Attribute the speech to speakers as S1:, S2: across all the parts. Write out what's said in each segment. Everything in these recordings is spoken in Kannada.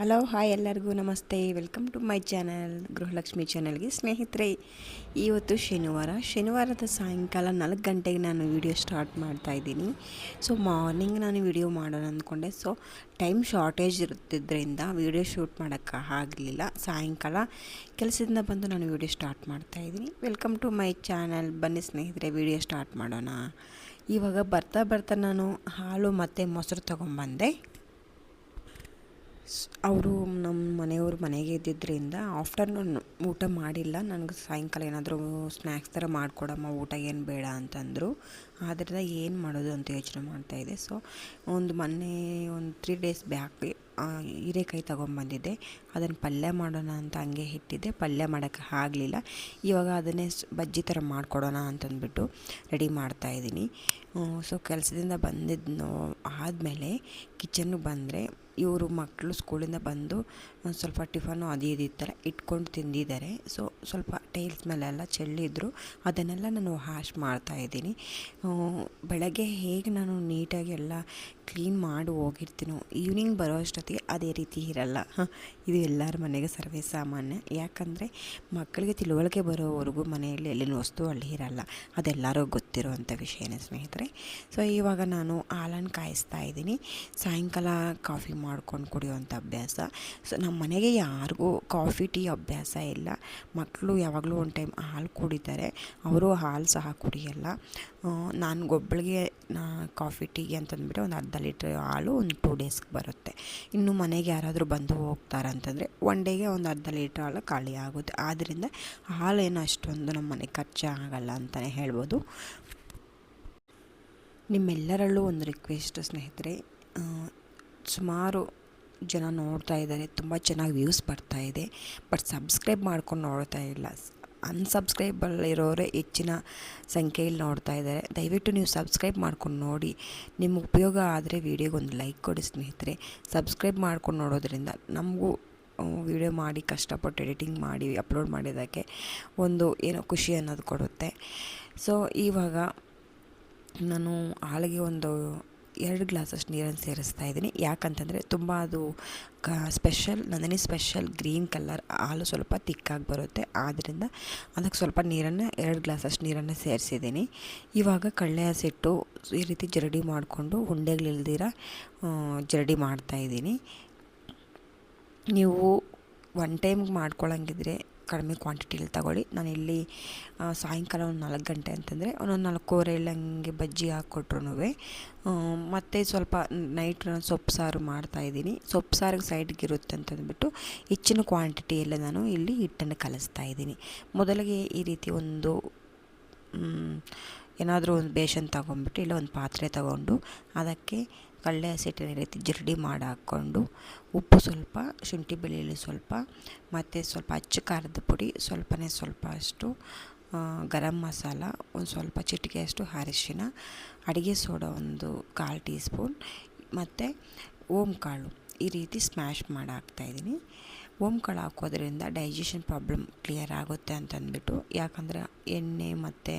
S1: ಹಲೋ, ಹಾಯ್ ಎಲ್ಲರಿಗೂ ನಮಸ್ತೆ. Welcome to my channel, Gruhalakshmi ಚಾನಲ್ಗೆ ಸ್ನೇಹಿತರೆ. ಇವತ್ತು ಶನಿವಾರ. ಶನಿವಾರದ ಸಾಯಂಕಾಲ ನಾಲ್ಕು ಗಂಟೆಗೆ ನಾನು ವಿಡಿಯೋ ಸ್ಟಾರ್ಟ್ ಮಾಡ್ತಾ ಇದ್ದೀನಿ. ಸೊ ಮಾರ್ನಿಂಗ್ ನಾನು ವಿಡಿಯೋ ಮಾಡೋಣ ಅಂದ್ಕೊಂಡೆ. ಸೊ ಟೈಮ್ ಶಾರ್ಟೇಜ್ ಇರುತ್ತಿದ್ದರಿಂದ ವಿಡಿಯೋ ಶೂಟ್ ಮಾಡೋಕ್ಕೆ ಆಗಲಿಲ್ಲ. ಸಾಯಂಕಾಲ ಕೆಲಸದಿಂದ ಬಂದು ನಾನು ವಿಡಿಯೋ ಸ್ಟಾರ್ಟ್ ಮಾಡ್ತಾ ಇದ್ದೀನಿ. Welcome to my channel. ಬನ್ನಿ ಸ್ನೇಹಿತರೆ ವಿಡಿಯೋ ಸ್ಟಾರ್ಟ್ ಮಾಡೋಣ. ಇವಾಗ ಬರ್ತಾ ಬರ್ತಾ ನಾನು ಹಾಲು ಮತ್ತು ಮೊಸರು ತೊಗೊಂಬಂದೆ ಅವರು ನಮ್ಮ ಮನೆಯವರು ಮನೆಗೆ ಇದ್ದಿದ್ದರಿಂದ ಆಫ್ಟರ್ನೂನ್ ಊಟ ಮಾಡಿಲ್ಲ. ನನಗೆ ಸಾಯಂಕಾಲ ಏನಾದರೂ ಸ್ನ್ಯಾಕ್ಸ್ ಥರ ಮಾಡಿಕೊಡಮ್ಮ, ಊಟ ಏನು ಬೇಡ ಅಂತಂದರು. ಆದ್ದರಿಂದ ಏನು ಮಾಡೋದು ಅಂತ ಯೋಚನೆ ಮಾಡ್ತಾಯಿದ್ದೆ ಸೊ, ಒಂದು ಮೊನ್ನೆ ಒಂದು ತ್ರೀ ಡೇಸ್ ಬ್ಯಾಕ್ ಹೀರೆಕಾಯಿ ತೊಗೊಂಬಂದಿದ್ದೆ. ಅದನ್ನು ಪಲ್ಯ ಮಾಡೋಣ ಅಂತ ಹಂಗೆ ಇಟ್ಟಿದ್ದೆ. ಪಲ್ಯ ಮಾಡೋಕ್ಕೆ ಆಗಲಿಲ್ಲ. ಇವಾಗ ಅದನ್ನೇ ಬಜ್ಜಿ ಥರ ಮಾಡಿಕೊಡೋಣ ಅಂತಂದ್ಬಿಟ್ಟು ರೆಡಿ ಮಾಡ್ತಾಯಿದ್ದೀನಿ ಸೊ ಕೆಲಸದಿಂದ ಬಂದಿದ್ದು ಆದಮೇಲೆ ಕಿಚನ್ಗೆ ಬಂದರೆ ಇವರು ಮಕ್ಕಳು ಸ್ಕೂಲಿಂದ ಬಂದು ಒಂದು ಸ್ವಲ್ಪ ಟಿಫನು ಅದು ಇದು ಥರ ಇಟ್ಕೊಂಡು ತಿಂದಿದ್ದಾರೆ. ಸೊ, ಸ್ವಲ್ಪ ಟೈಲ್ಸ್ ಮೇಲೆಲ್ಲ ಚೆಲ್ಲಿದ್ರು ಅದನ್ನೆಲ್ಲ ನಾನು ವಾಶ್ ಮಾಡ್ತಾಯಿದ್ದೀನಿ ಬೆಳಗ್ಗೆ ಹೇಗೆ ನಾನು ನೀಟಾಗಿ ಎಲ್ಲ ಕ್ಲೀನ್ ಮಾಡಿ ಹೋಗಿರ್ತೀನೋ ಈವ್ನಿಂಗ್ ಬರೋ ಅಷ್ಟೊತ್ತಿಗೆ ಅದೇ ರೀತಿ ಇರಲ್ಲ. ಇದು ಎಲ್ಲರ ಮನೆಗೆ ಸರ್ವೇ ಸಾಮಾನ್ಯ. ಯಾಕಂದರೆ ಮಕ್ಕಳಿಗೆ ತಿಳುವಳಿಕೆ ಬರೋವರೆಗೂ ಮನೆಯಲ್ಲಿ ಎಲ್ಲಿನ ವಸ್ತು ಅಲ್ಲಿ ಇರಲ್ಲ. ಅದೆಲ್ಲರೂ ಗೊತ್ತಿರುವಂಥ ವಿಷಯನೇ ಸ್ನೇಹಿತರೆ. ಸೊ ಇವಾಗ ನಾನು ಹಾಲನ್ನು ಕಾಯಿಸ್ತಾ ಇದ್ದೀನಿ. ಸಾಯಂಕಾಲ ಕಾಫಿ ಮಾಡ್ಕೊಂಡು ಕುಡಿಯುವಂಥ ಅಭ್ಯಾಸ. ಸೊ ನಮ್ಮ ಮನೆಗೆ ಯಾರಿಗೂ ಕಾಫಿ, ಟೀ ಅಭ್ಯಾಸ ಇಲ್ಲ. ಮಕ್ಕಳು ಯಾವಾಗಲೂ ಒಂದು ಟೈಮ್ ಹಾಲು ಕುಡಿತಾರೆ. ಅವರು ಹಾಲು ಸಹ ಕುಡಿಯಲ್ಲ. ನಾನು ಗೊಬ್ಬಳಿಗೆ, ನಾ ಕಾಫಿ ಟೀಗೆ ಅಂತಂದ್ಬಿಟ್ಟು ಒಂದು ಅರ್ಧ ಲೀಟ್ರ್ ಹಾಲು ಒಂದು ಟೂ ಡೇಸ್ಗೆ ಬರುತ್ತೆ. ಇನ್ನು ಮನೆಗೆ ಯಾರಾದರೂ ಬಂದು ಹೋಗ್ತಾರೆ ಅಂತಂದರೆ ಒನ್ ಡೇಗೆ ಒಂದು ಅರ್ಧ ಲೀಟ್ರ್ ಹಾಲು ಖಾಲಿ ಆಗುತ್ತೆ. ಆದ್ದರಿಂದ ಹಾಲೇನು ಅಷ್ಟೊಂದು ನಮ್ಮ ಮನೆಗೆ ಖರ್ಚಾಗಲ್ಲ ಅಂತಲೇ ಹೇಳ್ಬೋದು. ನಿಮ್ಮೆಲ್ಲರಲ್ಲೂ ಒಂದು ರಿಕ್ವೆಸ್ಟ್ ಸ್ನೇಹಿತರೆ ಸುಮಾರು ಜನ ನೋಡ್ತಾ ಇದ್ದಾರೆ, ತುಂಬ ಚೆನ್ನಾಗಿ ವ್ಯೂಸ್ ಬರ್ತಾ ಇದೆ ಬಟ್ ಸಬ್ಸ್ಕ್ರೈಬ್ ಮಾಡ್ಕೊಂಡು ನೋಡ್ತಾ ಇಲ್ಲ. ಅನ್ಸಬ್ಸ್ಕ್ರೈಬಲ್ ಇರೋರೇ ಹೆಚ್ಚಿನ ಸಂಖ್ಯೆಯಲ್ಲಿ ನೋಡ್ತಾ ಇದ್ದಾರೆ. ದಯವಿಟ್ಟು ನೀವು ಸಬ್ಸ್ಕ್ರೈಬ್ ಮಾಡ್ಕೊಂಡು ನೋಡಿ. ನಿಮ್ಗೆ ಉಪಯೋಗ ಆದರೆ ವೀಡಿಯೋಗೆ ಒಂದು ಲೈಕ್ ಕೊಡಿ ಸ್ನೇಹಿತರೆ. ಸಬ್ಸ್ಕ್ರೈಬ್ ಮಾಡ್ಕೊಂಡು ನೋಡೋದ್ರಿಂದ ನಮಗೂ ವಿಡಿಯೋ ಮಾಡಿ ಕಷ್ಟಪಟ್ಟು ಎಡಿಟಿಂಗ್ ಮಾಡಿ ಅಪ್ಲೋಡ್ ಮಾಡಿದ್ದಕ್ಕೆ ಒಂದು ಏನೋ ಖುಷಿ ಅನ್ನೋದು ಕೊಡುತ್ತೆ. ಸೊ ಇವಾಗ ನಾನು ಆಳಿಗೆ ಒಂದು ಎರಡು ಗ್ಲಾಸಷ್ಟು ನೀರನ್ನು ಸೇರಿಸ್ತಾ ಇದ್ದೀನಿ. ಯಾಕಂತಂದರೆ ತುಂಬ ಅದು ಕ special Nandini special green colour ಹಾಲು ಸ್ವಲ್ಪ ತಿಕ್ಕಾಗಿ ಬರುತ್ತೆ. ಆದ್ದರಿಂದ ಅದಕ್ಕೆ ಸ್ವಲ್ಪ ನೀರನ್ನು, ಎರಡು ಗ್ಲಾಸಷ್ಟು ನೀರನ್ನು ಸೇರಿಸಿದ್ದೀನಿ. ಇವಾಗ ಕಳ್ಳೆ ಹಸಿಟ್ಟು ಈ ರೀತಿ ಜರಡಿ ಮಾಡಿಕೊಂಡು ಉಂಡೆಗಳಿಲ್ದಿರ ಜರಡಿ ಮಾಡ್ತಾಯಿದ್ದೀನಿ ನೀವು ಒನ್ ಟೈಮ್ಗೆ ಮಾಡ್ಕೊಳ್ಳೋಂಗಿದ್ರೆ ಕಡಿಮೆ ಕ್ವಾಂಟಿಟಿಲಿ ತಗೊಳ್ಳಿ. ನಾನು ಇಲ್ಲಿ ಸಾಯಂಕಾಲ ಒಂದು ನಾಲ್ಕು ಗಂಟೆ ಅಂತಂದರೆ ಒಂದೊಂದು ನಾಲ್ಕೂವರೆ ಹಂಗೆ ಬಜ್ಜಿ ಹಾಕ್ಕೊಟ್ರು ಮತ್ತು ಸ್ವಲ್ಪ ನೈಟ್ ಸೊಪ್ಪು ಸಾರು ಮಾಡ್ತಾಯಿದ್ದೀನಿ ಸೊಪ್ಪು ಸಾರಿಗೆ ಸೈಡ್ಗೆ ಇರುತ್ತೆ ಅಂತಂದ್ಬಿಟ್ಟು ಹೆಚ್ಚಿನ ಕ್ವಾಂಟಿಟಿಯಲ್ಲೇ ನಾನು ಇಲ್ಲಿ ಹಿಟ್ಟನ್ನು ಕಲಿಸ್ತಾ ಇದ್ದೀನಿ. ಮೊದಲಿಗೆ ಈ ರೀತಿ ಒಂದು ಏನಾದರೂ ಒಂದು ಬೇಷನ್ ತಗೊಂಡ್ಬಿಟ್ಟು ಇಲ್ಲ ಒಂದು ಪಾತ್ರೆ ತಗೊಂಡು ಅದಕ್ಕೆ ಕಳ್ಳೆ ಹಸಿಟ್ಟಿನ ರೀತಿ ಜಿರಡಿ ಮಾಡಿ ಹಾಕ್ಕೊಂಡು ಉಪ್ಪು ಸ್ವಲ್ಪ, ಶುಂಠಿ ಬೆಳ್ಳುಳ್ಳಿ ಸ್ವಲ್ಪ, ಮತ್ತು ಸ್ವಲ್ಪ ಅಚ್ಚು ಖಾರದ ಪುಡಿ, ಸ್ವಲ್ಪನೇ ಸ್ವಲ್ಪ ಅಷ್ಟು ಗರಂ ಮಸಾಲ, ಒಂದು ಸ್ವಲ್ಪ ಚಿಟಿಕೆಯಷ್ಟು ಅರಿಶಿನ, ಅಡುಗೆ ಸೋಡಾ ಒಂದು ಕಾಲು ಟೀ ಸ್ಪೂನ್ ಮತ್ತು ಓಮ್ ಕಾಳು ಈ ರೀತಿ ಸ್ಮ್ಯಾಶ್ ಮಾಡಿ ಹಾಕ್ತಾಯಿದ್ದೀನಿ ಓಮ್ ಕಾಳು ಹಾಕೋದ್ರಿಂದ ಡೈಜೆಷನ್ ಪ್ರಾಬ್ಲಮ್ ಕ್ಲಿಯರ್ ಆಗುತ್ತೆ ಅಂತಂದ್ಬಿಟ್ಟು, ಯಾಕಂದರೆ ಎಣ್ಣೆ ಮತ್ತು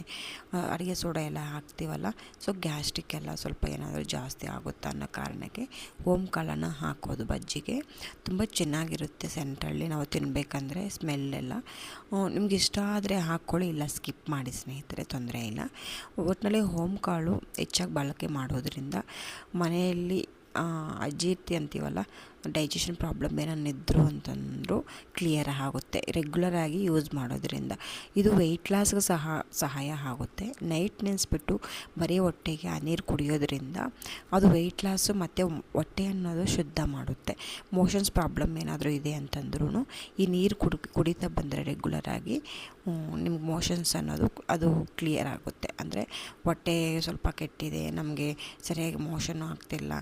S1: ಅಡುಗೆ ಸೋಡಾ ಎಲ್ಲ ಹಾಕ್ತೀವಲ್ಲ, ಸೊ ಗ್ಯಾಸ್ಟ್ರಿಕ್ ಎಲ್ಲ ಸ್ವಲ್ಪ ಏನಾದರೂ ಜಾಸ್ತಿ ಆಗುತ್ತೆ ಅನ್ನೋ ಕಾರಣಕ್ಕೆ ಓಮ್ ಕಾಳನ್ನು ಹಾಕೋದು ಬಜ್ಜಿಗೆ. ತುಂಬ ಚೆನ್ನಾಗಿರುತ್ತೆ ಸೆಂಟ್ರಲ್ಲಿ ನಾವು ತಿನ್ನಬೇಕಂದ್ರೆ ಸ್ಮೆಲ್ಲೆಲ್ಲ ನಿಮ್ಗೆ ಇಷ್ಟ ಆದರೆ ಹಾಕ್ಕೊಳ್ಳಿ ಇಲ್ಲ ಸ್ಕಿಪ್ ಮಾಡಿ ಸ್ನೇಹಿತರೆ, ತೊಂದರೆ ಇಲ್ಲ. ಒಟ್ಟಿನಲ್ಲಿ ಹೋಮ್ ಕಾಳು ಹೆಚ್ಚಾಗಿ ಬಳಕೆ ಮಾಡೋದ್ರಿಂದ ಮನೆಯಲ್ಲಿ ಅಜೀರ್ತಿ ಅಂತೀವಲ್ಲ ಡೈಜೆಷನ್ ಪ್ರಾಬ್ಲಮ್ ಏನಾನಿದ್ರು ಅಂತಂದರೂ ಕ್ಲಿಯರ್ ಆಗುತ್ತೆ ರೆಗ್ಯುಲರಾಗಿ ಯೂಸ್ ಮಾಡೋದ್ರಿಂದ. ಇದು ವೆಯ್ಟ್ ಲಾಸ್ಗೆ ಸಹ, ಸಹಾಯ ಆಗುತ್ತೆ. ನೈಟ್ ನೆನೆಸ್ಬಿಟ್ಟು ಬರೀ ಹೊಟ್ಟೆಗೆ ಆ ನೀರು ಕುಡಿಯೋದ್ರಿಂದ ಅದು ವೆಯ್ಟ್ ಲಾಸು ಮತ್ತು ಹೊಟ್ಟೆ ಅನ್ನೋದು ಶುದ್ಧ ಮಾಡುತ್ತೆ. ಮೋಷನ್ಸ್ ಪ್ರಾಬ್ಲಮ್ ಏನಾದರೂ ಇದೆ ಅಂತಂದ್ರೂ ಈ ನೀರು ಕುಡಿ, ಕುಡಿತಾ ಬಂದರೆ ರೆಗ್ಯುಲರಾಗಿ ನಿಮ್ಗೆ ಮೋಷನ್ಸ್ ಅನ್ನೋದು ಅದು ಕ್ಲಿಯರ್ ಆಗುತ್ತೆ. ಅಂದರೆ ಹೊಟ್ಟೆ ಸ್ವಲ್ಪ ಕೆಟ್ಟಿದೆ, ನಮಗೆ ಸರಿಯಾಗಿ ಮೋಷನ್ ಆಗ್ತಿಲ್ಲ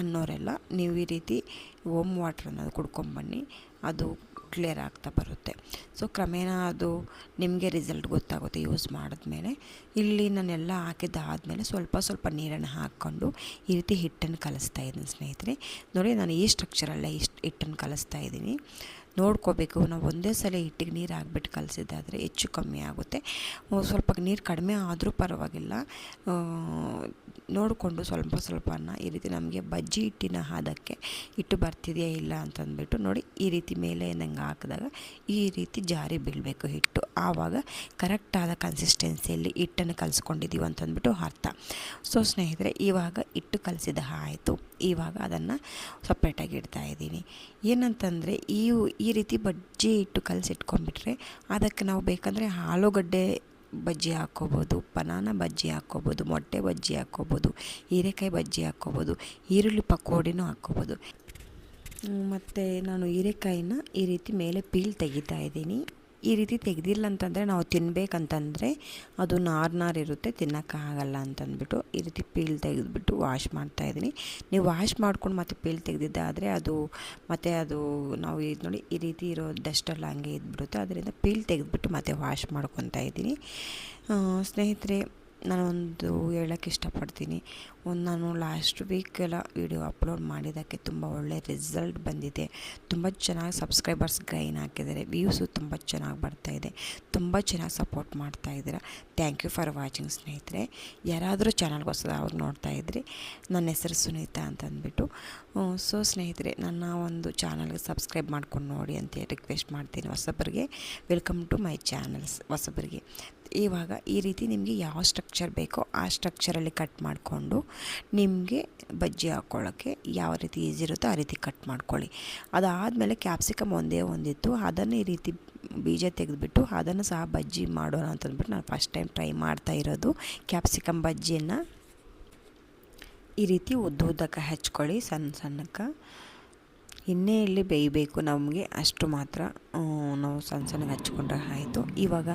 S1: ಅನ್ನೋರೆಲ್ಲ ನೀವು ಈ ರೀತಿ ಓಮ್ ವಾಟ್ರ್ ಅನ್ನೋದು ಕುಡ್ಕೊಂಬನ್ನಿ ಅದು ಕ್ಲಿಯರ್ ಆಗ್ತಾ ಬರುತ್ತೆ. ಸೊ ಕ್ರಮೇಣ ಅದು ನಿಮಗೆ ರಿಸಲ್ಟ್ ಗೊತ್ತಾಗುತ್ತೆ ಯೂಸ್ ಮಾಡಿದ್ಮೇಲೆ. ಇಲ್ಲಿ ನಾನೆಲ್ಲ ಹಾಕಿದ್ದಾದಮೇಲೆ ಸ್ವಲ್ಪ ಸ್ವಲ್ಪ ನೀರನ್ನು ಹಾಕ್ಕೊಂಡು ಈ ರೀತಿ ಹಿಟ್ಟನ್ನು ಕಲಿಸ್ತಾ ಇದ್ದೀನಿ ಸ್ನೇಹಿತರೆ. ನೋಡಿ, ನಾನು ಈ ಸ್ಟ್ರಕ್ಚರಲ್ಲೇ ಇಷ್ಟು ಹಿಟ್ಟನ್ನು ಕಲಿಸ್ತಾ ಇದ್ದೀನಿ. ನೋಡ್ಕೋಬೇಕು. ನಾವು ಒಂದೇ ಸಲ ಹಿಟ್ಟಿಗೆ ನೀರು ಹಾಕ್ಬಿಟ್ಟು ಕಲಸಿದ್ದಾದರೆ ಹೆಚ್ಚು ಕಮ್ಮಿ ಆಗುತ್ತೆ. ಸ್ವಲ್ಪ ನೀರು ಕಡಿಮೆ ಆದರೂ ಪರವಾಗಿಲ್ಲ. ನೋಡಿಕೊಂಡು ಸ್ವಲ್ಪ ಸ್ವಲ್ಪನ ಈ ರೀತಿ ನಮಗೆ ಬಜ್ಜಿ ಹಿಟ್ಟಿನ ಹಾದಕ್ಕೆ ಹಿಟ್ಟು ಬರ್ತಿದೆಯಾ ಇಲ್ಲ ಅಂತಂದ್ಬಿಟ್ಟು ನೋಡಿ ಈ ರೀತಿ ಮೇಲೆ ನಂಗೆ ಹಾಕಿದಾಗ ಈ ರೀತಿ ಜಾರಿ ಬೀಳಬೇಕು ಹಿಟ್ಟು. ಆವಾಗ ಕರೆಕ್ಟಾದ ಕನ್ಸಿಸ್ಟೆನ್ಸಿಯಲ್ಲಿ ಹಿಟ್ಟನ್ನು ಕಲಿಸ್ಕೊಂಡಿದ್ದೀವಿ ಅಂತಂದ್ಬಿಟ್ಟು ಅರ್ಥ. ಸೊ ಸ್ನೇಹಿತರೆ, ಇವಾಗ ಹಿಟ್ಟು ಕಲಸಿದ ಆಯಿತು. ಇವಾಗ ಅದನ್ನು ಸಪ್ರೇಟಾಗಿ ಇಡ್ತಾ ಇದ್ದೀನಿ. ಏನಂತಂದರೆ, ಈ ಈ ರೀತಿ ಬಜ್ಜಿ ಇಟ್ಟು ಕಲಸಿಟ್ಕೊಂಡ್ಬಿಟ್ರೆ ಅದಕ್ಕೆ ನಾವು ಬೇಕಂದರೆ ಆಲೂಗಡ್ಡೆ ಬಜ್ಜಿ ಹಾಕ್ಕೋಬೋದು, ಬನಾನ ಬಜ್ಜಿ ಹಾಕ್ಕೋಬೋದು, ಮೊಟ್ಟೆ ಬಜ್ಜಿ ಹಾಕ್ಕೋಬೋದು, ಹೀರೆಕಾಯಿ ಬಜ್ಜಿ ಹಾಕ್ಕೋಬೋದು, ಈರುಳ್ಳಿ ಪಕೋಡಿನೂ ಹಾಕ್ಕೋಬೋದು. ಮತ್ತು ನಾನು ಹೀರೆಕಾಯಿನ ಈ ರೀತಿ ಮೇಲೆ ಪೀಲ್ ತೆಗಿತಾ ಇದ್ದೀನಿ. ಈ ರೀತಿ ತೆಗೆದಿಲ್ಲ ಅಂತಂದರೆ ನಾವು ತಿನ್ನಬೇಕಂತಂದರೆ ಅದು ನಾರು ಇರುತ್ತೆ ತಿನ್ನೋಕ್ಕಾಗಲ್ಲ ಅಂತಂದ್ಬಿಟ್ಟು ಈ ರೀತಿ ಪೀಲ್ ತೆಗೆದುಬಿಟ್ಟು ವಾಶ್ ಮಾಡ್ತಾಯಿದ್ದೀನಿ ನೀವು ವಾಶ್ ಮಾಡ್ಕೊಂಡು ಮತ್ತೆ ಪೀಲ್ ತೆಗೆದಿದ್ದಾದರೆ ಅದು ಮತ್ತು ಅದು ನಾವು ಇದು ನೋಡಿ ಈ ರೀತಿ ಇರೋ ಡಸ್ಟೆಲ್ಲ ಹಂಗೆ ಇದ್ಬಿಡುತ್ತೆ. ಅದರಿಂದ ಪೀಲ್ ತೆಗೆದುಬಿಟ್ಟು ಮತ್ತೆ ವಾಶ್ ಮಾಡ್ಕೊತಾ ಇದ್ದೀನಿ. ಸ್ನೇಹಿತರೆ ನಾನೊಂದು ಹೇಳೋಕ್ಕೆ ಇಷ್ಟಪಡ್ತೀನಿ. ಒಂದು ನಾನು ಲಾಸ್ಟ್ ವೀಕೆಲ್ಲ ವೀಡಿಯೋ ಅಪ್ಲೋಡ್ ಮಾಡಿದ್ದಕ್ಕೆ ತುಂಬ ಒಳ್ಳೆಯ ರಿಸಲ್ಟ್ ಬಂದಿದೆ. ತುಂಬ ಚೆನ್ನಾಗಿ ಸಬ್ಸ್ಕ್ರೈಬರ್ಸ್ ಗೈನ್ ಹಾಕಿದ್ದಾರೆ. ವ್ಯೂಸು ತುಂಬ ಚೆನ್ನಾಗಿ ಬರ್ತಾಯಿದೆ ತುಂಬ ಚೆನ್ನಾಗಿ ಸಪೋರ್ಟ್ ಮಾಡ್ತಾ ಇದ್ದೀರಾ. ಥ್ಯಾಂಕ್ ಯು ಫಾರ್ ವಾಚಿಂಗ್ ಸ್ನೇಹಿತರೆ. ಯಾರಾದರೂ ಚಾನಲ್ಗೆ ಹೊಸದವ್ರು ನೋಡ್ತಾ ಇದ್ರಿ ನನ್ನ ಹೆಸರು ಸುನೀತಾ ಅಂತ ಅಂದ್ಬಿಟ್ಟು ಸೊ ಸ್ನೇಹಿತರೆ, ನನ್ನ ಒಂದು ಚಾನಲ್ಗೆ ಸಬ್ಸ್ಕ್ರೈಬ್ ಮಾಡ್ಕೊಂಡು ನೋಡಿ ಅಂತ ರಿಕ್ವೆಸ್ಟ್ ಮಾಡ್ತೀನಿ ಹೊಸಬರಿಗೆ. ವೆಲ್ಕಮ್ ಟು ಮೈ ಚಾನಲ್ಸ್ ಹೊಸಬರಿಗೆ. ಇವಾಗ ಈ ರೀತಿ ನಿಮಗೆ ಯಾವ ಸ್ಟ್ರಕ್ಚರ್ ಬೇಕೋ ಆ ಸ್ಟ್ರಕ್ಚರಲ್ಲಿ ಕಟ್ ಮಾಡಿಕೊಂಡು ನಿಮಗೆ ಬಜ್ಜಿ ಹಾಕ್ಕೊಳ್ಳೋಕ್ಕೆ ಯಾವ ರೀತಿ ಈಸಿ ಇರುತ್ತೋ ಆ ರೀತಿ ಕಟ್ ಮಾಡ್ಕೊಳ್ಳಿ. ಅದಾದಮೇಲೆ ಕ್ಯಾಪ್ಸಿಕಮ್ ಒಂದೇ ಒಂದಿತ್ತು. ಅದನ್ನು ಈ ರೀತಿ ಬೀಜ ತೆಗೆದುಬಿಟ್ಟು ಅದನ್ನು ಸಹ ಬಜ್ಜಿ ಮಾಡೋಣ ಅಂತಂದ್ಬಿಟ್ಟು ನಾನು ಫಸ್ಟ್ ಟೈಮ್ ಟ್ರೈ ಮಾಡ್ತಾ ಇರೋದು. ಕ್ಯಾಪ್ಸಿಕಮ್ ಬಜ್ಜಿಯನ್ನು ಈ ರೀತಿ ಉದ್ದ ಉದ್ದಕ್ಕೆ ಹಚ್ಕೊಳ್ಳಿ ಸಣ್ಣ ಸಣ್ಣಕ್ಕೆ. ಎಣ್ಣೆಯಲ್ಲಿ ಬೇಯಬೇಕು ನಮಗೆ. ಅಷ್ಟು ಮಾತ್ರ ನಾವು ಸಣ್ಣ ಸಣ್ಣಗೆ ಹಚ್ಕೊಂಡ್ರೆ ಆಯಿತು. ಇವಾಗ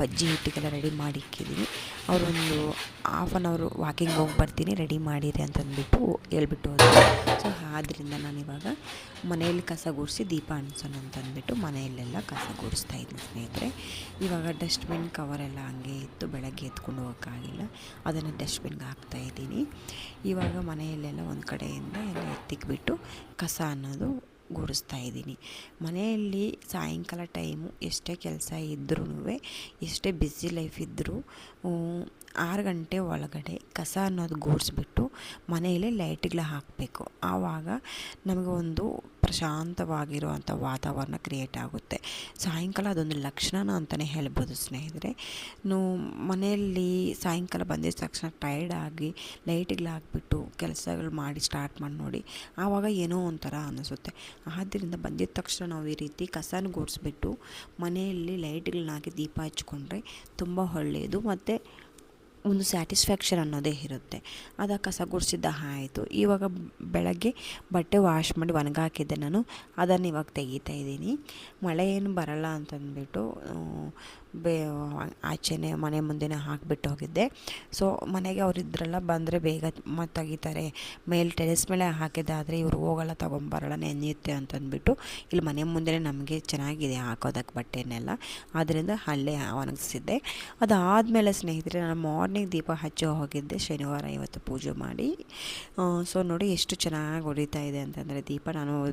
S1: ಬಜ್ಜಿ ಹಿಟ್ಟಿಗೆಲ್ಲ ರೆಡಿ ಮಾಡಿ ಇಕ್ಕಿದ್ದೀನಿ ಅವರೊಂದು ಹಾಫ್ ಆನ್ ಅವರು ವಾಕಿಂಗ್ ಹೋಗಿ ಬರ್ತೀನಿ, ರೆಡಿ ಮಾಡಿರಿ ಅಂತಂದ್ಬಿಟ್ಟು ಹೇಳ್ಬಿಟ್ಟು ಸೊ ಆದ್ದರಿಂದ ನಾನಿವಾಗ ಮನೆಯಲ್ಲಿ ಕಸ ಗುಡಿಸಿ ದೀಪ ಅಂಟಿಸೋಣ ಅಂತಂದ್ಬಿಟ್ಟು ಮನೆಯಲ್ಲೆಲ್ಲ ಕಸ ಗುಡಿಸ್ತಾ ಇದ್ದೀನಿ ಸ್ನೇಹಿತರೆ. ಇವಾಗ ಡಸ್ಟ್ಬಿನ್ ಕವರೆಲ್ಲ ಹಂಗೆ ಇತ್ತು, ಬೆಳಗ್ಗೆ ಎತ್ಕೊಂಡು ಹೋಗೋಕ್ಕಾಗಿಲ್ಲ. ಅದನ್ನು ಡಸ್ಟ್ಬಿನ್ಗೆ ಹಾಕ್ತಾ ಇದ್ದೀನಿ. ಇವಾಗ ಮನೆಯಲ್ಲೆಲ್ಲ ಒಂದು ಕಡೆಯಿಂದ ಎಲ್ಲ ಎತ್ತಿಕ್ಬಿಟ್ಟು ಕಸ ಅನ್ನೋದು ಗೂಡಿಸ್ತಾ ಇದ್ದೀನಿ. ಮನೆಯಲ್ಲಿ ಸಾಯಂಕಾಲ ಟೈಮು ಎಷ್ಟೇ ಕೆಲಸ ಇದ್ರೂ ಎಷ್ಟೇ ಬ್ಯುಸಿ ಲೈಫ್ ಇದ್ದರೂ ಆರು ಗಂಟೆ ಒಳಗಡೆ ಕಸ ಅನ್ನೋದು ಗೂಡಿಸ್ಬಿಟ್ಟು ಮನೆಯಲ್ಲೇ ಲೈಟ್ಗಳ ಹಾಕಬೇಕು. ಆವಾಗ ನಮಗೆ ಒಂದು ಪ್ರಶಾಂತವಾಗಿರುವಂಥ ವಾತಾವರಣ ಕ್ರಿಯೇಟ್ ಆಗುತ್ತೆ. ಸಾಯಂಕಾಲ ಅದೊಂದು ಲಕ್ಷಣನ ಅಂತಲೇ ಹೇಳ್ಬೋದು ಸ್ನೇಹಿತರೆ. ಮನೆಯಲ್ಲಿ ಸಾಯಂಕಾಲ ಬಂದಿದ್ದ ತಕ್ಷಣ ಟೈರ್ಡ್ ಆಗಿ ಲೈಟ್ಗಳು ಹಾಕ್ಬಿಟ್ಟು ಕೆಲಸಗಳು ಮಾಡಿ ಸ್ಟಾರ್ಟ್ ಮಾಡಿ ನೋಡಿ, ಆವಾಗ ಏನೋ ಒಂಥರ ಅನ್ನಿಸುತ್ತೆ ಆದ್ದರಿಂದ ಬಂದಿದ್ದ ತಕ್ಷಣ ನಾವು ಈ ರೀತಿ ಕಸನ ಗೂಡಿಸ್ಬಿಟ್ಟು ಮನೆಯಲ್ಲಿ ಲೈಟ್ಗಳನ್ನ ಹಾಕಿ ದೀಪ ಹಚ್ಕೊಂಡ್ರೆ ತುಂಬ ಒಳ್ಳೆಯದು. ಮತ್ತು ಒಂದು ಸ್ಯಾಟಿಸ್ಫ್ಯಾಕ್ಷನ್ ಅನ್ನೋದೇ ಇರುತ್ತೆ. ಅದು ಕಸ ಗುಡಿಸಿದ್ದ ಆಯಿತು. ಇವಾಗ ಬೆಳಗ್ಗೆ ಬಟ್ಟೆ ವಾಶ್ ಮಾಡಿ ಒಣಗಾಕಿದ್ದೆ ನಾನು. ಅದನ್ನು ಇವಾಗ ತೆಗಿತಾ ಇದ್ದೀನಿ. ಮಳೆ ಏನು ಬರಲ್ಲ ಅಂತಂದ್ಬಿಟ್ಟು ಬೇ ಆಚೆನೇ ಮನೆ ಮುಂದೆನೇ ಹಾಕಿಬಿಟ್ಟು ಹೋಗಿದ್ದೆ. ಸೊ, ಮನೆಗೆ ಅವ್ರು ಇದ್ರೆಲ್ಲ ಬಂದರೆ ಬೇಗ ಮತ್ತು ತೆಗಿತಾರೆ. ಮೇಲೆ ಟೆರೆಸ್ ಮೇಲೆ ಹಾಕಿದ್ದಾದರೆ ಇವರು ಹೋಗಲ್ಲ ತೊಗೊಂಬರಲ್ಲ ನೆನೆಯುತ್ತೆ ಅಂತಂದ್ಬಿಟ್ಟು. ಇಲ್ಲಿ ಮನೆ ಮುಂದೆನೇ ನಮಗೆ ಚೆನ್ನಾಗಿದೆ ಹಾಕೋದಕ್ಕೆ ಬಟ್ಟೆನೆಲ್ಲ. ಆದ್ದರಿಂದ ಅಲ್ಲೇ ಒಣಗಿಸಿದ್ದೆ. ಅದಾದಮೇಲೆ ಸ್ನೇಹಿತರೆ, ನಾನು ಮಾರ್ನಿಂಗ್ ದೀಪ ಹಚ್ಚೋ ಹೋಗಿದ್ದೆ, ಶನಿವಾರ ಇವತ್ತು ಪೂಜೆ ಮಾಡಿ. ಸೊ ನೋಡಿ ಎಷ್ಟು ಚೆನ್ನಾಗಿ ಹೊಡಿತಾ ಇದೆ ಅಂತಂದರೆ ದೀಪ. ನಾನು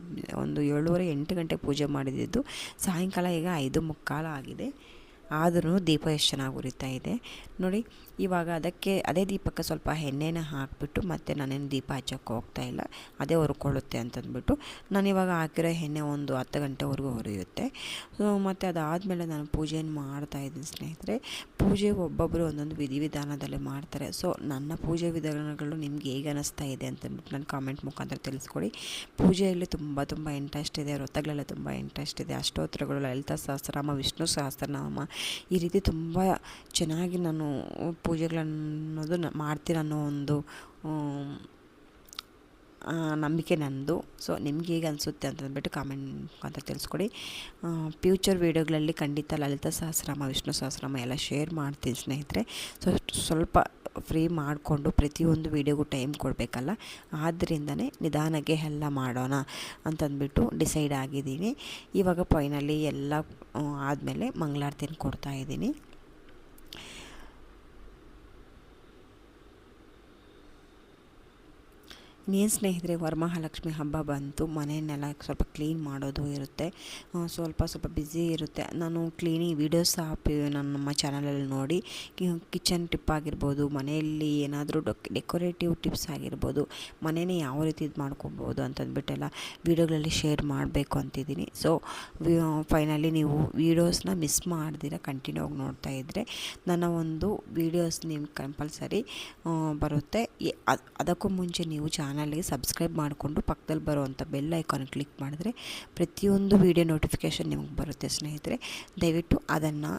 S1: ಒಂದು ಏಳುವರೆ ಎಂಟು ಗಂಟೆ ಪೂಜೆ ಮಾಡಿದ್ದು. ಸಾಯಂಕಾಲ ಈಗ ಐದು ಮುಕ್ಕಾಲು ಆಗಿದೆ. ಆದ್ರೂ ದೀಪ ಎಷ್ಟು ಚೆನ್ನಾಗಿ ಉರಿತಾ ಇದೆ. ನೋಡಿ ಇವಾಗ ಅದಕ್ಕೆ ಅದೇ ದೀಪಕ್ಕೆ ಸ್ವಲ್ಪ ಎಣ್ಣೆನ ಹಾಕಿಬಿಟ್ಟು ಮತ್ತು ನಾನೇನು ದೀಪ ಹಚ್ಚೋಕ್ಕೆ ಹೋಗ್ತಾ ಇಲ್ಲ, ಅದೇ ಹೊರ್ಕೊಳ್ಳುತ್ತೆ ಅಂತಂದ್ಬಿಟ್ಟು ನಾನು ಇವಾಗ ಹಾಕಿರೋ ಎಣ್ಣೆ ಒಂದು ಹತ್ತು ಗಂಟೆವರೆಗೂ ಹೊರೆಯುತ್ತೆ. ಸೊ ಮತ್ತು ಅದಾದಮೇಲೆ ನಾನು ಪೂಜೆಯನ್ನು ಮಾಡ್ತಾ ಇದ್ದೀನಿ ಸ್ನೇಹಿತರೆ. ಪೂಜೆ ಒಬ್ಬೊಬ್ಬರು ಒಂದೊಂದು ವಿಧಿವಿಧಾನದಲ್ಲಿ ಮಾಡ್ತಾರೆ. ಸೊ ನನ್ನ ಪೂಜೆ ವಿಧಾನಗಳು ನಿಮ್ಗೆ ಹೇಗೆ ಅನ್ನಿಸ್ತಾ ಇದೆ ಅಂತಂದ್ಬಿಟ್ಟು ನಾನು ಕಾಮೆಂಟ್ ಮುಖಾಂತರ ತಿಳಿಸ್ಕೊಡಿ. ಪೂಜೆಯಲ್ಲಿ ತುಂಬ ತುಂಬ ಇಂಟ್ರೆಸ್ಟ್ ಇದೆ, ವ್ರತಗಳೆಲ್ಲ ತುಂಬ ಇಂಟ್ರೆಸ್ಟ್ ಇದೆ, ಅಷ್ಟೋತ್ತರಗಳು ಲಲಿತಾ ಸಹಸ್ರನಾಮ, ವಿಷ್ಣು ಸಹಸ್ರನಾಮ ಈ ರೀತಿ ತುಂಬ ಚೆನ್ನಾಗಿ ನಾನು ಪೂಜೆಗಳನ್ನೋದು ಮಾಡ್ತೀರ ಅನ್ನೋ ಒಂದು ನಂಬಿಕೆ ನನ್ನದು ಸೊ ನಿಮ್ಗೆ ಹೇಗೆ ಅನಿಸುತ್ತೆ ಅಂತಂದ್ಬಿಟ್ಟು ಕಾಮೆಂಟ್ ಅಂತ ತಿಳಿಸ್ಕೊಡಿ. ಫ್ಯೂಚರ್ ವೀಡಿಯೋಗಳಲ್ಲಿ ಖಂಡಿತ ಲಲಿತಾ ಸಹಸ್ರಾಮ ವಿಷ್ಣು ಸಹಸ್ರಾಮ ಎಲ್ಲ ಶೇರ್ ಮಾಡ್ತೀನಿ ಸ್ನೇಹಿತರೆ. ಸೊ ಸ್ವಲ್ಪ ಫ್ರೀ ಮಾಡಿಕೊಂಡು ಪ್ರತಿಯೊಂದು ವೀಡಿಯೋಗೂ ಟೈಮ್ ಕೊಡಬೇಕಲ್ಲ? ಆದ್ದರಿಂದನೇ ನಿಧಾನಕ್ಕೆ ಎಲ್ಲ ಮಾಡೋಣ ಅಂತಂದ್ಬಿಟ್ಟು ಡಿಸೈಡ್ ಆಗಿದ್ದೀನಿ. ಇವಾಗ ಫೈನಲಿ ಎಲ್ಲ ಆದಮೇಲೆ ಮಂಗಳಾರತಿನ ಕೊಡ್ತಾಯಿದ್ದೀನಿ ಇನ್ನೇನು ಸ್ನೇಹಿತರೆ, ವರಮಹಾಲಕ್ಷ್ಮಿ ಹಬ್ಬ ಬಂತು. ಮನೆಯನ್ನೆಲ್ಲ ಸ್ವಲ್ಪ ಕ್ಲೀನ್ ಮಾಡೋದು ಇರುತ್ತೆ. ಸ್ವಲ್ಪ ಸ್ವಲ್ಪ ಬ್ಯುಸಿ ಇರುತ್ತೆ. ನಾನು ಕ್ಲೀನಿಂಗ್ ವೀಡಿಯೋಸ್ ಸಹ ನಾನು ನಮ್ಮ ಚಾನಲಲ್ಲಿ ನೋಡಿ ಕಿಚನ್ ಟಿಪ್ ಆಗಿರ್ಬೋದು, ಮನೆಯಲ್ಲಿ ಏನಾದರೂ ಡೆಕೋರೇಟಿವ್ ಟಿಪ್ಸ್ ಆಗಿರ್ಬೋದು, ಮನೇನೇ ಯಾವ ರೀತಿ ಇದು ಮಾಡ್ಕೊಬೋದು ಅಂತಂದ್ಬಿಟ್ಟೆಲ್ಲ ವೀಡಿಯೋಗಳಲ್ಲಿ ಶೇರ್ ಮಾಡಬೇಕು ಅಂತಿದ್ದೀನಿ. ಸೊ ಫೈನಲಿ ನೀವು ವೀಡಿಯೋಸ್ನ ಮಿಸ್ ಮಾಡ್ದಿರ ಕಂಟಿನ್ಯೂ ಆಗಿ ನೋಡ್ತಾ ಇದ್ದರೆ ನನ್ನ ಒಂದು ವೀಡಿಯೋಸ್ ನಿಮ್ಗೆ ಕಂಪಲ್ಸರಿ ಬರುತ್ತೆ. ಅದಕ್ಕೂ ಮುಂಚೆ ನೀವು ಚಾನಲ್ಗೆ ಸಬ್ಸ್ಕ್ರೈಬ್ ಮಾಡಿಕೊಂಡು ಪಕ್ಕದಲ್ಲಿ ಬರುವಂಥ ಬೆಲ್ ಐಕಾನ್ ಕ್ಲಿಕ್ ಮಾಡಿದ್ರೆ ಪ್ರತಿಯೊಂದು ವೀಡಿಯೋ ನೋಟಿಫಿಕೇಷನ್ ನಿಮಗೆ ಬರುತ್ತೆ ಸ್ನೇಹಿತರೆ. ದಯವಿಟ್ಟು ಅದನ್ನು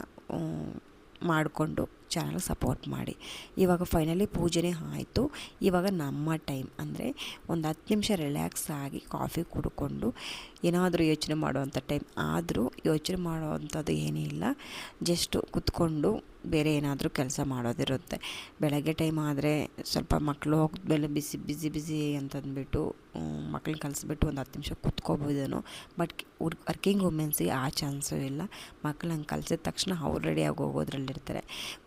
S1: ಮಾಡಿಕೊಂಡು ಚಾನಲ್ ಸಪೋರ್ಟ್ ಮಾಡಿ. ಇವಾಗ ಫೈನಲಿ ಪೂಜೆನೇ ಆಯಿತು. ಇವಾಗ ನಮ್ಮ ಟೈಮ್ ಅಂದರೆ ಒಂದು ಹತ್ತು ನಿಮಿಷ ರಿಲ್ಯಾಕ್ಸ್ ಆಗಿ ಕಾಫಿ ಕುಡ್ಕೊಂಡು ಏನಾದರೂ ಯೋಚನೆ ಮಾಡುವಂಥ ಟೈಮ್ ಆದರೂ ಯೋಚನೆ ಮಾಡುವಂಥದ್ದು ಏನೂ ಇಲ್ಲ. ಜಸ್ಟು ಕುತ್ಕೊಂಡು ಬೇರೆ ಏನಾದರೂ ಕೆಲಸ ಮಾಡೋದಿರುತ್ತೆ. ಬೆಳಗ್ಗೆ ಟೈಮ್ ಆದರೆ ಸ್ವಲ್ಪ ಮಕ್ಕಳು ಹೋಗಿದ್ಮೇಲೆ ಬಿಸಿ ಬಿಸಿ ಬಿಸಿ ಅಂತಂದ್ಬಿಟ್ಟು ಮಕ್ಳನ್ನ ಕಲಿಸ್ಬಿಟ್ಟು ಒಂದು ಹತ್ತು ನಿಮಿಷ ಕುತ್ಕೋಬೋದೇನೋ. ಬಟ್ ವರ್ಕಿಂಗ್ ವುಮೆನ್ಸಿಗೆ ಆ ಚಾನ್ಸು ಇಲ್ಲ. ಮಕ್ಕಳನ್ನ ಕಲಿಸಿದ ತಕ್ಷಣ ಅವ್ರು ರೆಡಿಯಾಗಿ ಹೋಗೋದ್ರಲ್ಲಿರ್ತಾರೆ.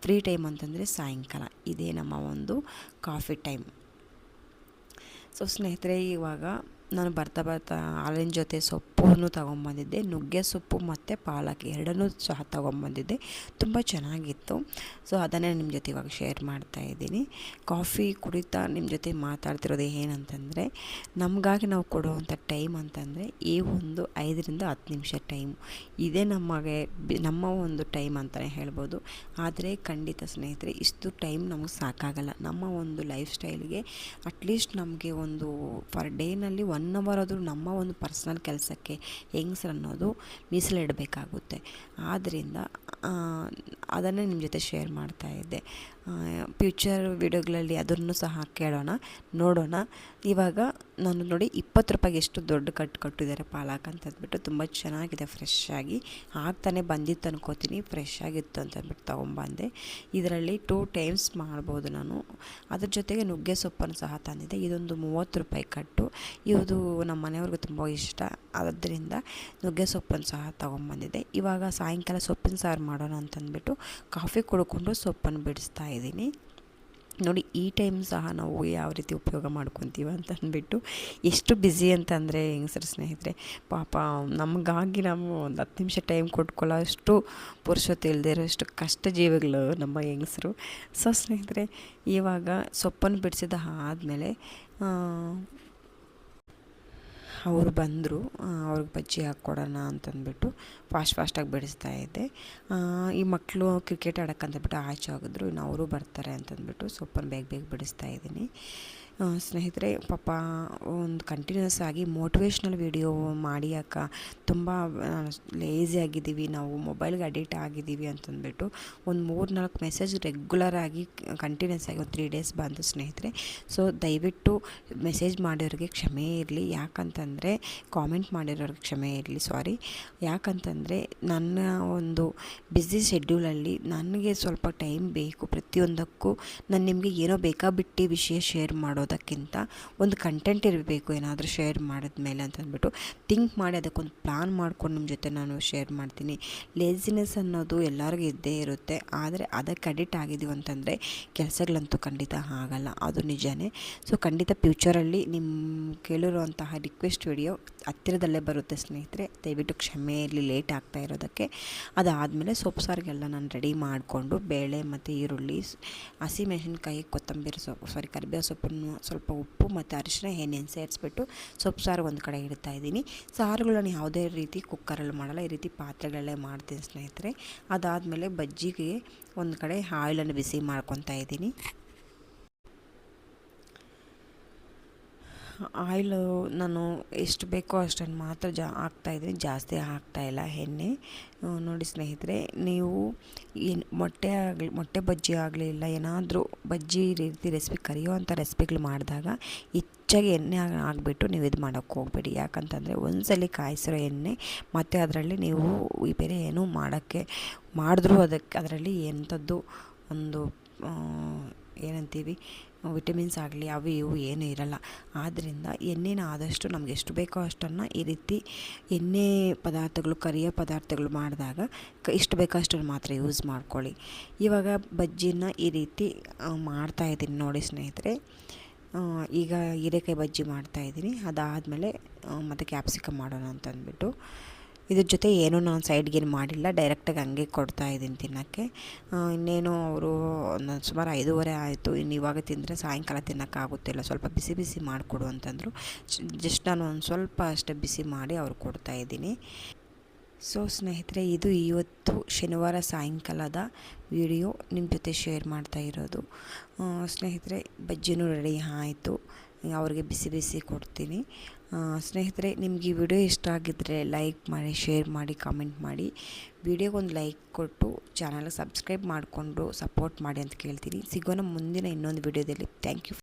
S1: ಫ್ರೀ ಟೈಮ್ ಅಂತಂದರೆ ಸಾಯಂಕಾಲ. ಇದೇ ನಮ್ಮ ಒಂದು ಕಾಫಿ ಟೈಮ್. ಸೊ ಸ್ನೇಹಿತರೆ ಇವಾಗ ನಾನು ಬರ್ತಾ ಬರ್ತಾ ಹಾಲಿನ ಜೊತೆ ಸೊಪ್ಪನ್ನು ತೊಗೊಂಬಂದಿದ್ದೆ, ನುಗ್ಗೆ ಸೊಪ್ಪು ಮತ್ತು ಪಾಲಕ್ ಎರಡನ್ನೂ ಸಹ ತೊಗೊಂಬಂದಿದ್ದೆ. ತುಂಬ ಚೆನ್ನಾಗಿತ್ತು. ಸೊ ಅದನ್ನೇ ನಿಮ್ಮ ಜೊತೆ ಇವಾಗ ಶೇರ್ ಮಾಡ್ತಾ ಇದ್ದೀನಿ. ಕಾಫಿ ಕುಡಿತಾ ನಿಮ್ಮ ಜೊತೆ ಮಾತಾಡ್ತಿರೋದು ಏನಂತಂದರೆ, ನಮಗಾಗಿ ನಾವು ಕೊಡುವಂಥ ಟೈಮ್ ಅಂತಂದರೆ, ಈ ಒಂದು ಐದರಿಂದ ಹತ್ತು ನಿಮಿಷ ಟೈಮ್ ಇದೇ ನಮಗೆ ನಮ್ಮ ಒಂದು ಟೈಮ್ ಅಂತಲೇ ಹೇಳ್ಬೋದು. ಆದರೆ ಖಂಡಿತ ಸ್ನೇಹಿತರೆ, ಇಷ್ಟು ಟೈಮ್ ನಮಗೆ ಸಾಕಾಗಲ್ಲ. ನಮ್ಮ ಒಂದು ಲೈಫ್ ಸ್ಟೈಲ್ಗೆ ಅಟ್ಲೀಸ್ಟ್ ನಮಗೆ ಒಂದು ಪರ್ ಡೇನಲ್ಲಿ ಒನ್ ಅವರ್ ಆದರೂ ನಮ್ಮ ಒಂದು ಪರ್ಸ್ನಲ್ ಕೆಲಸಕ್ಕೆ ಹೆಂಗ್ಸ್ರು ಅನ್ನೋದು ಮೀಸಲಿಡಬೇಕಾಗುತ್ತೆ. ಆದ್ದರಿಂದ ಅದನ್ನೇ ನಿಮ್ಮ ಜೊತೆ ಶೇರ್ ಮಾಡ್ತಾ ಇದ್ದೆ. ಫ್ಯೂಚರ್ ವಿಡಿಯೋಗಳಲ್ಲಿ ಅದನ್ನು ಸಹ ಕೇಳೋಣ, ನೋಡೋಣ. ಇವಾಗ ನಾನು ನೋಡಿ ಇಪ್ಪತ್ತು ರೂಪಾಯಿಗೆ ಎಷ್ಟು ದೊಡ್ಡ ಕಟ್ ಕಟ್ಟಿದ್ದಾರೆ ಪಾಲಕ್ ಅಂತಂದ್ಬಿಟ್ಟು ತುಂಬ ಚೆನ್ನಾಗಿದೆ ಫ್ರೆಶ್ ಆಗಿ ಆಗ್ತಾನೆ ಬಂದಿತ್ತು ಅನ್ಕೋತೀನಿ ಫ್ರೆಶ್ ಆಗಿತ್ತು ಅಂತ ಅಂದ್ಬಿಟ್ಟು ತೊಗೊಂಬಂದೆ. ಇದರಲ್ಲಿ ಟೂ ಟೈಮ್ಸ್ ಮಾಡ್ಬೋದು ನಾನು. ಅದ್ರ ಜೊತೆಗೆ ನುಗ್ಗೆ ಸೊಪ್ಪನ್ನು ಸಹ ತಂದಿದ್ದೆ. ಇದೊಂದು ಮೂವತ್ತು ರೂಪಾಯಿ ಕಟ್ಟು. ಇದು ನಮ್ಮ ಮನೆಯವ್ರಿಗೂ ತುಂಬ ಇಷ್ಟ. ಆದ್ದರಿಂದ ನುಗ್ಗೆ ಸೊಪ್ಪನ್ನು ಸಹ ತೊಗೊಂಬಂದಿದ್ದೆ. ಇವಾಗ ಸಾಯಂಕಾಲ ಸೊಪ್ಪಿನ ಸಾರು ಮಾಡೋಣ ಅಂತಂದ್ಬಿಟ್ಟು ಕಾಫಿ ಕುಡ್ಕೊಂಡು ಸೊಪ್ಪನ್ನು ಬಿಡಿಸ್ತಾ ಇದ್ದೀನಿ. ನೋಡಿ, ಈ ಟೈಮ್ ಸಹ ನಾವು ಯಾವ ರೀತಿ ಉಪಯೋಗ ಮಾಡ್ಕೊತೀವಿ ಅಂತ ಅಂದ್ಬಿಟ್ಟು ಎಷ್ಟು ಬ್ಯುಸಿ ಅಂತಂದರೆ ಹೆಂಗಸರು ಸ್ನೇಹಿತರೆ, ಪಾಪ ನಮಗಾಗಿ ನಾವು ಒಂದು ಹತ್ತು ನಿಮಿಷ ಟೈಮ್ ಕೊಟ್ಕೊಳ್ಳೋ ಅಷ್ಟು ಪುರುಷತೆ ಇಲ್ಲದೆ ಇರೋಷ್ಟು ಕಷ್ಟ ಜೀವಿಗಳು ನಮ್ಮ ಹೆಂಗಸರು. ಸೊ ಸ್ನೇಹಿತರೆ, ಇವಾಗ ಸೊಪ್ಪನ್ನು ಬಿಡಿಸಿದ ಆದಮೇಲೆ ಅವರು ಬಂದರು ಅವ್ರಿಗೆ ಬಜ್ಜಿ ಹಾಕ್ಕೊಡೋಣ ಅಂತಂದ್ಬಿಟ್ಟು ಫಾಸ್ಟ್ ಫಾಸ್ಟಾಗಿ ಬಿಡಿಸ್ತಾ ಇದ್ದೆ. ಈ ಮಕ್ಕಳು ಕ್ರಿಕೆಟ್ ಆಡೋಕ್ಕಂತಬಿಟ್ಟು ಆಚೆ ಹೋಗಿದ್ರು, ಇನ್ನು ಅವರು ಬರ್ತಾರೆ ಅಂತಂದ್ಬಿಟ್ಟು ಸೊಪ್ಪನ್ನು ಬೇಗ ಬೇಗ ಬಿಡಿಸ್ತಾ ಇದ್ದೀನಿ. ಸ್ನೇಹಿತರೆ, ಪಾಪ ಒಂದು ಕಂಟಿನ್ಯೂಸ್ ಆಗಿ ಮೋಟಿವೇಶ್ನಲ್ ವಿಡಿಯೋ ಮಾಡಿ ಅಕ್ಕ. ತುಂಬ ಲೇಸಿ ಆಗಿದ್ದೀವಿ. ನಾವು ಮೊಬೈಲ್ಗೆ ಅಡಿಕ್ಟ್ ಆಗಿದ್ದೀವಿ ಅಂತಂದ್ಬಿಟ್ಟು ಒಂದು ಮೂರು ನಾಲ್ಕು ಮೆಸೇಜ್ ರೆಗ್ಯುಲರ್ ಆಗಿ ಕಂಟಿನ್ಯೂಸ್ ಆಗಿ ಒಂದು ತ್ರೀ ಡೇಸ್ ಬಂತು ಸ್ನೇಹಿತರೆ. ಸೊ ದಯವಿಟ್ಟು ಮೆಸೇಜ್ ಮಾಡಿರೋರಿಗೆ ಕ್ಷಮೆ ಇರಲಿ. ಯಾಕಂತಂದರೆ ಕಾಮೆಂಟ್ ಮಾಡಿರೋರಿಗೆ ಕ್ಷಮೆ ಇರಲಿ. ಸಾರಿ ಯಾಕಂತಂದರೆ, ನನ್ನ ಒಂದು ಬ್ಯುಸಿ ಶೆಡ್ಯೂಲಲ್ಲಿ ನನಗೆ ಸ್ವಲ್ಪ ಟೈಮ್ ಬೇಕು. ಪ್ರತಿಯೊಂದಕ್ಕೂ ನಾನು ನಿಮಗೆ ಏನೋ ಬೇಕಾಬಿಟ್ಟು ವಿಷಯ ಶೇರ್ ಮಾಡೋದಕ್ಕಿಂತ ಒಂದು ಕಂಟೆಂಟ್ ಇರಬೇಕು, ಏನಾದರೂ ಶೇರ್ ಮಾಡಿದ್ಮೇಲೆ ಅಂತಂದ್ಬಿಟ್ಟು ಥಿಂಕ್ ಮಾಡಿ ಅದಕ್ಕೊಂದು ಪ್ಲಾನ್ ಮಾಡ್ಕೊಂಡು ನಿಮ್ಮ ಜೊತೆ ನಾನು ಶೇರ್ ಮಾಡ್ತೀನಿ. ಲೇಸಿನೆಸ್ ಅನ್ನೋದು ಎಲ್ಲರಿಗೂ ಇದ್ದೇ ಇರುತ್ತೆ. ಆದರೆ ಅದಕ್ಕೆ ಅಡಿಟ್ ಆಗಿದ್ದೀವಿ ಅಂತಂದರೆ ಕೆಲಸಗಳಂತೂ ಖಂಡಿತ ಆಗಲ್ಲ. ಅದು ನಿಜನೇ. ಸೊ ಖಂಡಿತ ಫ್ಯೂಚರಲ್ಲಿ ನಿಮ್ಮ ಕೇಳಿರುವಂತಹ ರಿಕ್ವೆಸ್ಟ್ ವಿಡಿಯೋ ಹತ್ತಿರದಲ್ಲೇ ಬರುತ್ತೆ ಸ್ನೇಹಿತರೆ. ದಯವಿಟ್ಟು ಕ್ಷಮೆ ಇರಲಿ ಲೇಟ್ ಆಗ್ತಾ ಇರೋದಕ್ಕೆ. ಅದಾದಮೇಲೆ ಸೊಪ್ಪು ಸಾರಿಗೆಲ್ಲ ನಾನು ರೆಡಿ ಮಾಡಿಕೊಂಡು, ಬೇಳೆ ಮತ್ತು ಈರುಳ್ಳಿ ಹಸಿಮೆಣಸಿನ್ಕಾಯಿ ಕೊತ್ತಂಬರಿ ಸೊಪ್ಪು ಸಾರಿ ಕರಿಬೇವು ಸೊಪ್ಪನ್ನು ಸ್ವಲ್ಪ ಉಪ್ಪು ಮತ್ತು ಅರಿಶಿನ ಎಣ್ಣೆ ಸೇರಿಸ್ಬಿಟ್ಟು ಸೊಪ್ಪು ಸಾರು ಒಂದು ಕಡೆ ಇಡ್ತಾ ಇದ್ದೀನಿ. ಸಾರುಗಳನ್ನು ಯಾವುದೇ ರೀತಿ ಕುಕ್ಕರಲ್ಲಿ ಮಾಡಲ್ಲ, ಈ ರೀತಿ ಪಾತ್ರೆಗಳಲ್ಲೇ ಮಾಡ್ತೀನಿ ಸ್ನೇಹಿತರೆ. ಅದಾದಮೇಲೆ ಬಜ್ಜಿಗೆ ಒಂದು ಕಡೆ ಆಯಿಲನ್ನು ಬಿಸಿ ಮಾಡ್ಕೊತಾ ಇದ್ದೀನಿ. ಆಯಿಲು ನಾನು ಎಷ್ಟು ಬೇಕೋ ಅಷ್ಟನ್ನು ಮಾತ್ರ ಜಾ ಹಾಕ್ತಾಯಿದ್ದೀನಿ ಜಾಸ್ತಿ ಹಾಕ್ತಾಯಿಲ್ಲ ಎಣ್ಣೆ. ನೋಡಿ ಸ್ನೇಹಿತರೆ, ನೀವು ಏನು ಮೊಟ್ಟೆ ಆಗಲಿ, ಮೊಟ್ಟೆ ಬಜ್ಜಿ ಆಗಲಿ ಇಲ್ಲ, ಏನಾದರೂ ಬಜ್ಜಿ ರೀತಿ ರೆಸಿಪಿ ಕರಿಯೋವಂಥ ರೆಸಿಪಿಗಳು ಮಾಡಿದಾಗ ಹೆಚ್ಚಾಗಿ ಎಣ್ಣೆ ಆಗಿಬಿಟ್ಟು ನೀವು ಇದು ಮಾಡೋಕ್ಕೆ ಹೋಗಬೇಡಿ. ಯಾಕಂತಂದರೆ ಒಂದ್ಸಲಿ ಕಾಯಿಸಿರೋ ಎಣ್ಣೆ, ಮತ್ತು ಅದರಲ್ಲಿ ನೀವು ಈ ಬೇರೆ ಏನೂ ಮಾಡೋಕ್ಕೆ, ಮಾಡಿದ್ರೂ ಅದಕ್ಕೆ, ಅದರಲ್ಲಿ ಎಂಥದ್ದು ಒಂದು ಏನಂತೀವಿ ವಿಟಮಿನ್ಸ್ ಆಗಲಿ ಅವು ಇವು ಏನೂ ಇರಲ್ಲ. ಆದ್ದರಿಂದ ಎಣ್ಣೆನ ಆದಷ್ಟು ನಮ್ಗೆ ಎಷ್ಟು ಬೇಕೋ ಅಷ್ಟನ್ನು ಈ ರೀತಿ ಎಣ್ಣೆ ಪದಾರ್ಥಗಳು, ಕರಿಯ ಪದಾರ್ಥಗಳು ಮಾಡಿದಾಗ ಕ ಇಷ್ಟು ಬೇಕೋ ಅಷ್ಟನ್ನು ಮಾತ್ರ ಯೂಸ್ ಮಾಡ್ಕೊಳ್ಳಿ. ಇವಾಗ ಬಜ್ಜಿನ ಈ ರೀತಿ ಮಾಡ್ತಾ ಇದ್ದೀನಿ ನೋಡಿ ಸ್ನೇಹಿತರೆ. ಈಗ ಹೀರೆಕಾಯಿ ಬಜ್ಜಿ ಮಾಡ್ತಾಯಿದ್ದೀನಿ ಅದಾದಮೇಲೆ ಮತ್ತು ಕ್ಯಾಪ್ಸಿಕಮ್ ಮಾಡೋಣ ಅಂತ ಅಂದ್ಬಿಟ್ಟು ಇದ್ರ ಜೊತೆ ಏನೂ ನಾನು ಸೈಡ್ಗೇನು ಮಾಡಿಲ್ಲ. ಡೈರೆಕ್ಟಾಗಿ ಹಂಗೆ ಕೊಡ್ತಾ ಇದ್ದೀನಿ ತಿನ್ನೋಕ್ಕೆ. ಇನ್ನೇನು ಅವರು ಸುಮಾರು ಐದೂವರೆ ಆಯಿತು. ಇನ್ನು ಇವಾಗ ತಿಂದರೆ ಸಾಯಂಕಾಲ ತಿನ್ನೋಕ್ಕಾಗುತ್ತಿಲ್ಲ ಸ್ವಲ್ಪ ಬಿಸಿ ಬಿಸಿ ಮಾಡಿಕೊಡು ಅಂತಂದರು. ಜಸ್ಟ್ ನಾನು ಒಂದು ಸ್ವಲ್ಪ ಅಷ್ಟೇ ಬಿಸಿ ಮಾಡಿ ಅವ್ರಿಗೆ ಕೊಡ್ತಾಯಿದ್ದೀನಿ ಸೊ ಸ್ನೇಹಿತರೆ, ಇದು ಇವತ್ತು ಶನಿವಾರ ಸಾಯಂಕಾಲದ ವಿಡಿಯೋ ನಿಮ್ಮ ಜೊತೆ ಶೇರ್ ಮಾಡ್ತಾ ಇರೋದು. ಸ್ನೇಹಿತರೆ, ಬಜ್ಜಿನೂ ರೆಡಿ ಆಯಿತು. ಅವ್ರಿಗೆ ಬಿಸಿ ಬಿಸಿ ಕೊಡ್ತೀನಿ. ಸ್ನೇಹಿತರೆ, ನಿಮ್ಗೆ ಈ ವಿಡಿಯೋ ಇಷ್ಟ ಆಗಿದ್ದರೆ ಲೈಕ್ ಮಾಡಿ, ಶೇರ್ ಮಾಡಿ, ಕಾಮೆಂಟ್ ಮಾಡಿ. ವಿಡಿಯೋಗೊಂದು ಲೈಕ್ ಕೊಟ್ಟು ಚಾನಲ್ಗೆ ಸಬ್ಸ್ಕ್ರೈಬ್ ಮಾಡಿಕೊಂಡು ಸಪೋರ್ಟ್ ಮಾಡಿ ಅಂತ ಕೇಳ್ತೀನಿ. ಸಿಗೋಣ ಮುಂದಿನ ಇನ್ನೊಂದು ವಿಡಿಯೋದಲ್ಲಿ. Thank you.